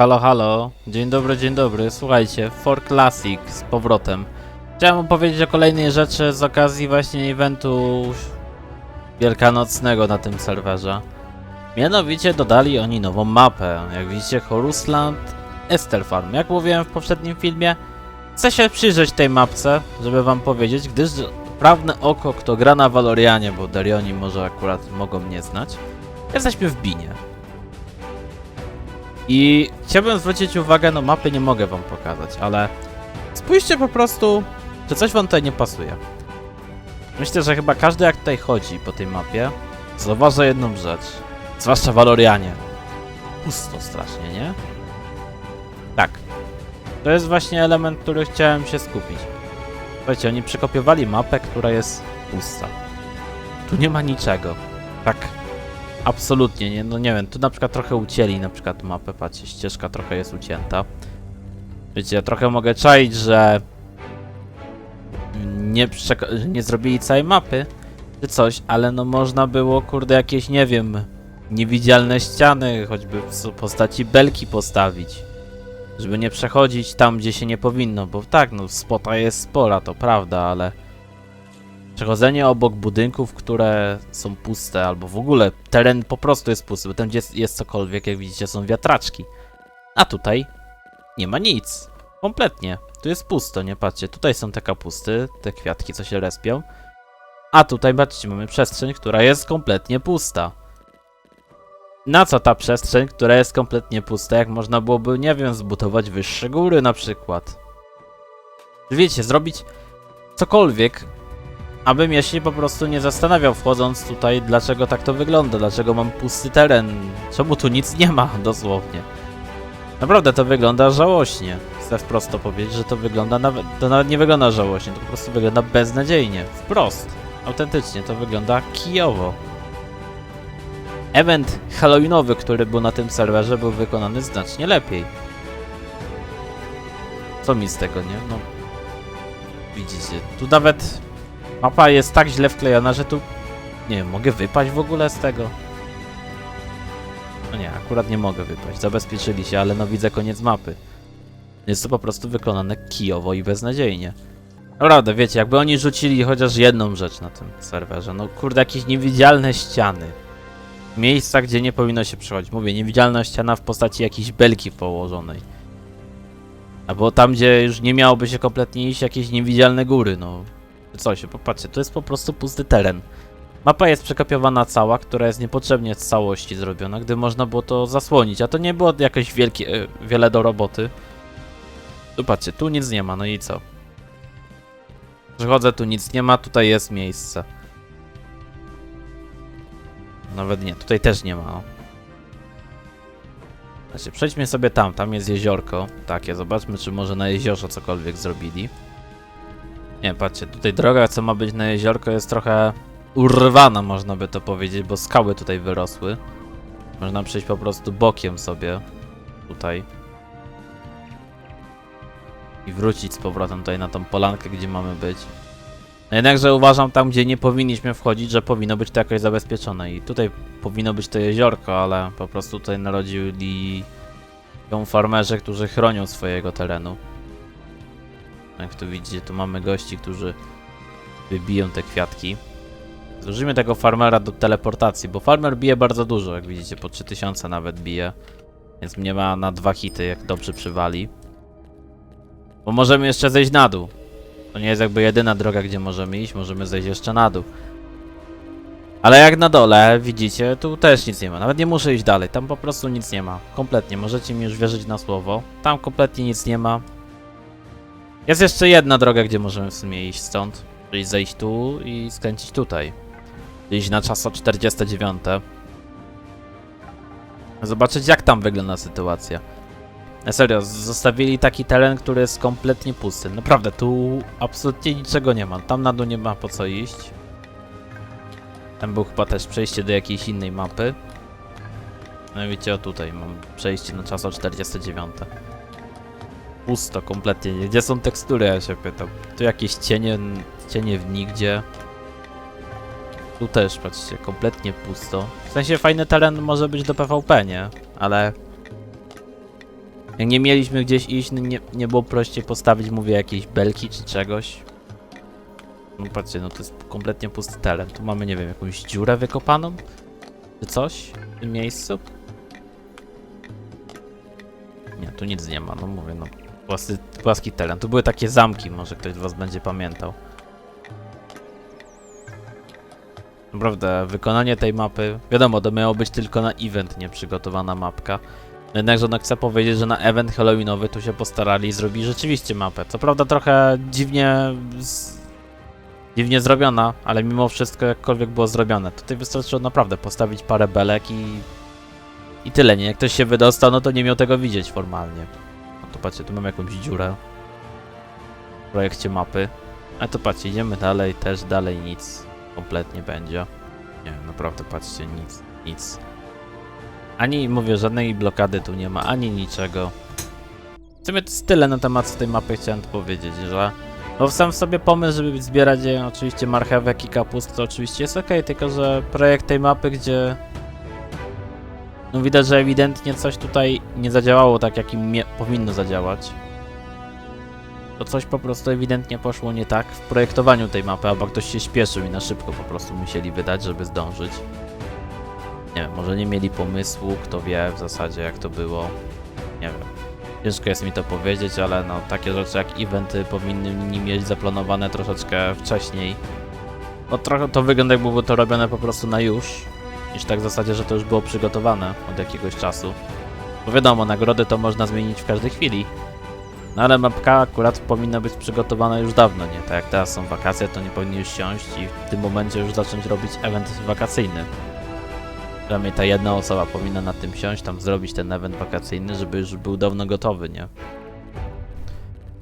Halo, halo. Dzień dobry, dzień dobry. Słuchajcie, For Classic z powrotem. Chciałem opowiedzieć o kolejnej rzeczy z okazji właśnie eventu wielkanocnego na tym serwerze. Mianowicie dodali oni nową mapę. Jak widzicie, Horusland Ester Farm. Jak mówiłem w poprzednim filmie, chcę się przyjrzeć tej mapce, żeby wam powiedzieć, gdyż prawne oko, kto gra na Valorianie, bo Darioni może akurat mogą mnie znać, jesteśmy w Binie. I chciałbym zwrócić uwagę, no mapy nie mogę wam pokazać, ale spójrzcie po prostu, czy coś wam tutaj nie pasuje. Myślę, że chyba każdy jak tutaj chodzi po tej mapie, zauważa jedną rzecz. Zwłaszcza Valorianie. Pusto strasznie, nie? Tak. To jest właśnie element, który chciałem się skupić. Słuchajcie, oni przekopiowali mapę, która jest pusta. Tu nie ma niczego. Tak Absolutnie nie, no nie wiem, tu na przykład trochę ucięli na przykład mapę, patrzcie, ścieżka trochę jest ucięta. Wiecie, ja trochę mogę czaić, że nie, nie zrobili całej mapy, czy coś, ale no można było, kurde, jakieś, nie wiem, niewidzialne ściany, choćby w postaci belki postawić. Żeby nie przechodzić tam, gdzie się nie powinno, bo tak, no spota jest spora, to prawda, ale... Przechodzenie obok budynków, które są puste, albo w ogóle teren po prostu jest pusty, bo tam gdzie jest, jest cokolwiek, jak widzicie, są wiatraczki. A tutaj nie ma nic. Kompletnie. Tu jest pusto, nie patrzcie. Tutaj są te kapusty, te kwiatki, co się respią. A tutaj, patrzcie, mamy przestrzeń, która jest kompletnie pusta. Na co ta przestrzeń, która jest kompletnie pusta, jak można byłoby, nie wiem, zbudować wyższe góry na przykład? Wiecie, zrobić cokolwiek, abym ja się po prostu nie zastanawiał wchodząc tutaj, dlaczego tak to wygląda, dlaczego mam pusty teren, czemu tu nic nie ma, dosłownie. Naprawdę to wygląda żałośnie. Chcę wprost to powiedzieć, że to wygląda nawet, to nawet nie wygląda żałośnie, to po prostu wygląda beznadziejnie. Wprost. Autentycznie, to wygląda kijowo. Event halloweenowy, który był na tym serwerze, był wykonany znacznie lepiej. Co mi z tego, nie? No... Widzicie, tu nawet Mapa jest tak źle wklejona, że tu... Nie wiem, mogę wypaść w ogóle z tego? No nie, akurat nie mogę wypaść. Zabezpieczyli się, ale no widzę koniec mapy. Jest to po prostu wykonane kijowo i beznadziejnie. Naprawdę, wiecie, jakby oni rzucili chociaż jedną rzecz na tym serwerze. No kurde, jakieś niewidzialne ściany. Miejsca, gdzie nie powinno się przechodzić. Mówię, niewidzialna ściana w postaci jakiejś belki położonej. Albo tam, gdzie już nie miałoby się kompletnie iść, jakieś niewidzialne góry, no. Czy coś, popatrzcie, to jest po prostu pusty teren. Mapa jest przekopiowana cała, która jest niepotrzebnie z całości zrobiona, gdy można było to zasłonić, a to nie było jakieś wielkie, e, wiele do roboty. Tu patrzcie, tu nic nie ma, no i co? Przychodzę, tu nic nie ma, tutaj jest miejsce. Nawet nie, tutaj też nie ma. O. Znaczy, przejdźmy sobie tam, tam jest jeziorko. Takie, zobaczmy, czy może na jeziorze cokolwiek zrobili. Nie, patrzcie, tutaj droga, co ma być na jeziorko, jest trochę urwana, można by to powiedzieć, bo skały tutaj wyrosły. Można przejść po prostu bokiem sobie tutaj. I wrócić z powrotem tutaj na tą polankę, gdzie mamy być. No jednakże uważam tam, gdzie nie powinniśmy wchodzić, że powinno być to jakoś zabezpieczone. I tutaj powinno być to jeziorko, ale po prostu tutaj narodzili ją farmerzy, którzy chronią swojego terenu. Jak tu widzicie, tu mamy gości, którzy wybiją te kwiatki. Zużyjmy tego farmera do teleportacji, bo farmer bije bardzo dużo, jak widzicie, po 3000 nawet bije. Więc mnie ma na dwa hity, jak dobrze przywali. Bo możemy jeszcze zejść na dół. To nie jest jakby jedyna droga, gdzie możemy iść, możemy zejść jeszcze na dół. Ale jak na dole, widzicie, tu też nic nie ma. Nawet nie muszę iść dalej, tam po prostu nic nie ma. Kompletnie, możecie mi już wierzyć na słowo. Tam kompletnie nic nie ma. Jest jeszcze jedna droga, gdzie możemy w sumie iść stąd. Czyli zejść tu i skręcić tutaj. Iść na czaso 49. Zobaczyć jak tam wygląda sytuacja. Na serio, z- zostawili taki teren, który jest kompletnie pusty. Naprawdę, tu absolutnie niczego nie ma. Tam na dół nie ma po co iść. Tam był chyba też przejście do jakiejś innej mapy. No widzicie, o tutaj mam przejście na czaso 49. Pusto kompletnie. Gdzie są tekstury, ja się pytam. Tu jakieś cienie, cienie w nigdzie. Tu też, patrzcie, kompletnie pusto. W sensie fajny teren może być do PvP, nie? Ale Jak nie mieliśmy gdzieś iść, no nie, nie było prościej postawić, mówię, jakiejś belki czy czegoś. No patrzcie, no to jest kompletnie pusty teren. Tu mamy, nie wiem, jakąś dziurę wykopaną? Czy coś w tym miejscu? Nie, tu nic nie ma, no mówię, no. Płasty, płaski teren. Tu były takie zamki, może ktoś z was będzie pamiętał. Naprawdę, wykonanie tej mapy, wiadomo, to miało być tylko na event nieprzygotowana mapka. Jednakże no chcę powiedzieć, że na event halloweenowy tu się postarali i zrobili rzeczywiście mapę. Co prawda trochę dziwnie z... dziwnie zrobiona, ale mimo wszystko jakkolwiek było zrobione. Tutaj wystarczyło naprawdę postawić parę belek i i tyle, nie? Jak ktoś się wydostał, no to nie miał tego widzieć formalnie. Patrzcie, tu mam jakąś dziurę w projekcie mapy. A to patrzcie, idziemy dalej, też dalej nic kompletnie będzie. Nie, naprawdę patrzcie, nic, nic. Ani, mówię, żadnej blokady tu nie ma, ani niczego. W sumie to jest tyle na temat tej mapy chciałem powiedzieć, że no sam w sobie pomysł, żeby zbierać je, oczywiście marchewek i kapust, to oczywiście jest ok, tylko że projekt tej mapy, gdzie no widać, że ewidentnie coś tutaj nie zadziałało tak, jak im powinno zadziałać. To coś po prostu ewidentnie poszło nie tak w projektowaniu tej mapy, albo ktoś się śpieszył i na szybko po prostu musieli wydać, żeby zdążyć. Nie wiem, może nie mieli pomysłu, kto wie w zasadzie jak to było. Nie wiem. Ciężko jest mi to powiedzieć, ale no takie rzeczy jak eventy powinni mieć zaplanowane troszeczkę wcześniej. No trochę to wygląda jakby było to robione po prostu na już, niż tak w zasadzie, że to już było przygotowane od jakiegoś czasu. Bo wiadomo, nagrody to można zmienić w każdej chwili. No ale mapka akurat powinna być przygotowana już dawno, nie? Tak jak teraz są wakacje, to nie powinni już siąść i w tym momencie już zacząć robić event wakacyjny. Przynajmniej ta jedna osoba powinna na tym siąść, tam zrobić ten event wakacyjny, żeby już był dawno gotowy, nie?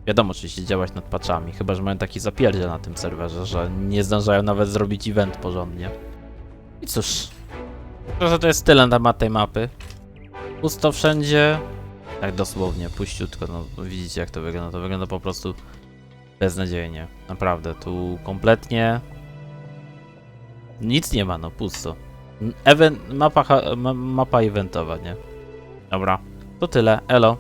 Wiadomo, oczywiście działać nad patchami, chyba że mają taki zapierdziel na tym serwerze, że nie zdążają nawet zrobić event porządnie. I cóż, Proszę, to jest tyle na temat tej mapy. Pusto wszędzie. Tak dosłownie, puściutko. No widzicie jak to wygląda. To wygląda po prostu beznadziejnie. Naprawdę, tu kompletnie nic nie ma, no pusto. Event, mapa, mapa eventowa, nie? Dobra, to tyle. Elo.